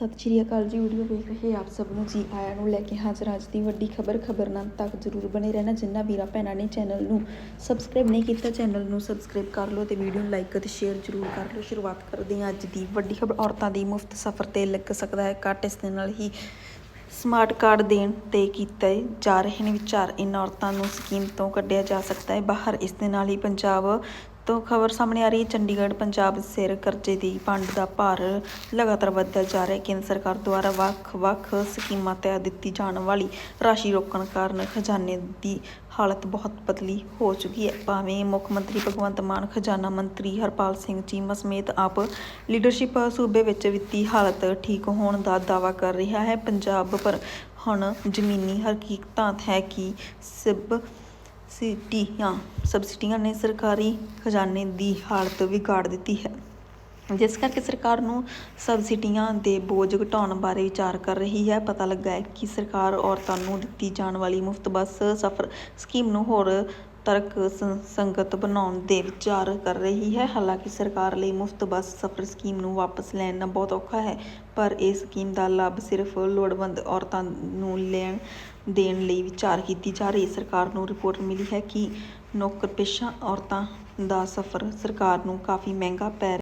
ਸਤਿ ਸ਼੍ਰੀ ਅਕਾਲ ਜੀ ਵੀਡੀਓ ਵੇਖ ਰਹੇ ਆਪ ਸਭ ਨੂੰ, ਜੀ ਆਇਆਂ ਨੂੰ ਲੈ ਕੇ ਹਾਜ਼ਰ ਅੱਜ ਦੀ ਵੱਡੀ ਖਬਰ ਖਬਰ ਤੱਕ ਜ਼ਰੂਰ ਬਣੇ ਰਹਿਣਾ, ਜਿੰਨਾ ਵੀਰਾ ਭੈਣਾਂ ਨੇ ਚੈਨਲ ਨੂੰ ਸਬਸਕ੍ਰਾਈਬ ਨਹੀਂ ਕੀਤਾ ਚੈਨਲ ਨੂੰ ਸਬਸਕ੍ਰਾਈਬ ਕਰ ਲਓ ਤੇ ਵੀਡੀਓ ਨੂੰ ਲਾਈਕ ਅਤੇ ਸ਼ੇਅਰ ਜ਼ਰੂਰ ਕਰ ਲਓ। ਸ਼ੁਰੂਆਤ ਕਰਦੇ ਹਾਂ ਅੱਜ ਦੀ ਵੱਡੀ ਖਬਰ, ਔਰਤਾਂ ਦੀ ਮੁਫਤ ਸਫ਼ਰ ਤੇ ਲੱਗ ਸਕਦਾ ਹੈ ਕੱਟ ਇਸ ਦੇ ਨਾਲ ਹੀ ਸਮਾਰਟ ਕਾਰਡ ਦੇਣ ਤੇ ਕੀਤੇ ਜਾ ਰਹੇ ਨੇ ਵਿਚਾਰ। ਇਨ੍ਹਾਂ ਔਰਤਾਂ ਨੂੰ ਸਕੀਮ ਤੋਂ ਕੱਢਿਆ ਜਾ ਸਕਦਾ ਹੈ। ਬਾਹਰ ਇਸ ਦੇ ਨਾਲ ਹੀ ਪੰਜਾਬ ਤੋਂ ਖਬਰ ਸਾਹਮਣੇ ਆ ਰਹੀ ਹੈ, ਚੰਡੀਗੜ੍ਹ, ਪੰਜਾਬ ਸਿਰ ਕਰਜ਼ੇ ਦੀ ਵੰਡ ਦਾ ਭਾਰ ਲਗਾਤਾਰ ਵੱਧਦਾ ਜਾ ਰਿਹਾ ਹੈ। ਕੇਂਦਰ ਸਰਕਾਰ ਦੁਆਰਾ ਵੱਖ-ਵੱਖ ਸਕੀਮਾਂ ਤਹਿਤ ਦਿੱਤੀ ਜਾਣ ਵਾਲੀ ਰਾਸ਼ੀ ਰੋਕਣ ਕਾਰਨ ਖਜ਼ਾਨੇ ਦੀ ਹਾਲਤ ਬਹੁਤ ਬਦਲੀ ਹੋ ਚੁੱਕੀ ਹੈ। ਭਾਵੇਂ ਮੁੱਖ ਮੰਤਰੀ ਭਗਵੰਤ ਮਾਨ, ਖਜ਼ਾਨਾ ਮੰਤਰੀ ਹਰਪਾਲ ਸਿੰਘ ਚੀਮਾ ਸਮੇਤ ਆਪ ਲੀਡਰਸ਼ਿਪ ਸੂਬੇ ਵਿੱਚ ਵਿੱਤੀ ਹਾਲਤ ਠੀਕ ਹੋਣ ਦਾ ਦਾਅਵਾ ਕਰ ਰਿਹਾ ਹੈ। ਪੰਜਾਬ ਪਰ ਹੁਣ ਜ਼ਮੀਨੀ ਹਕੀਕਤਾਂ ਹੈ ਕਿ ਸਬ ਸਿਟੀਆਂ ਸਬਸਿਡੀਆਂ ਨੇ ਸਰਕਾਰੀ ਖਜ਼ਾਨੇ ਦੀ ਹਾਲਤ ਵਿਗਾੜ ਦਿੱਤੀ ਹੈ। ਜਿਸ ਕਰਕੇ ਸਰਕਾਰ ਨੂੰ ਸਬਸਿਡੀਆਂ ਦੇ ਬੋਝ ਘਟਾਉਣ ਬਾਰੇ ਵਿਚਾਰ ਕਰ ਰਹੀ ਹੈ। ਪਤਾ ਲੱਗਾ ਹੈ ਕਿ ਸਰਕਾਰ ਔਰਤਾਂ ਨੂੰ ਦਿੱਤੀ ਜਾਣ ਵਾਲੀ ਮੁਫਤ ਬੱਸ ਸਫ਼ਰ ਸਕੀਮ ਨੂੰ ਹੋਰ ਤਰਕ ਸੰਗਤ ਬਣਾਉਣ ਦੇ ਵਿਚਾਰ ਕਰ ਰਹੀ ਹੈ। ਹਾਲਾਂਕਿ ਸਰਕਾਰ ਲਈ ਮੁਫਤ ਬੱਸ ਸਫ਼ਰ ਸਕੀਮ ਨੂੰ ਵਾਪਸ ਲੈਣਾ ਬਹੁਤ ਔਖਾ ਹੈ, ਪਰ ਇਹ ਸਕੀਮ ਦਾ ਲਾਭ ਸਿਰਫ ਲੋੜਵੰਦ ਔਰਤਾਂ ਨੂੰ ਲੈਣ, ਦੇਣ ਲਈ ਵਿਚਾਰ ਕੀਤੀ ਜਾ ਰਹੀ ਸਰਕਾਰ ਨੂੰ ਰਿਪੋਰਟ ਮਿਲੀ ਹੈ ਕਿ ਨੌਕਰਪੇਸ਼ਾ ਔਰਤਾਂ ਦਾ ਸਫ਼ਰ ਸਰਕਾਰ ਨੂੰ ਕਾਫੀ ਮਹਿੰਗਾ ਪੈ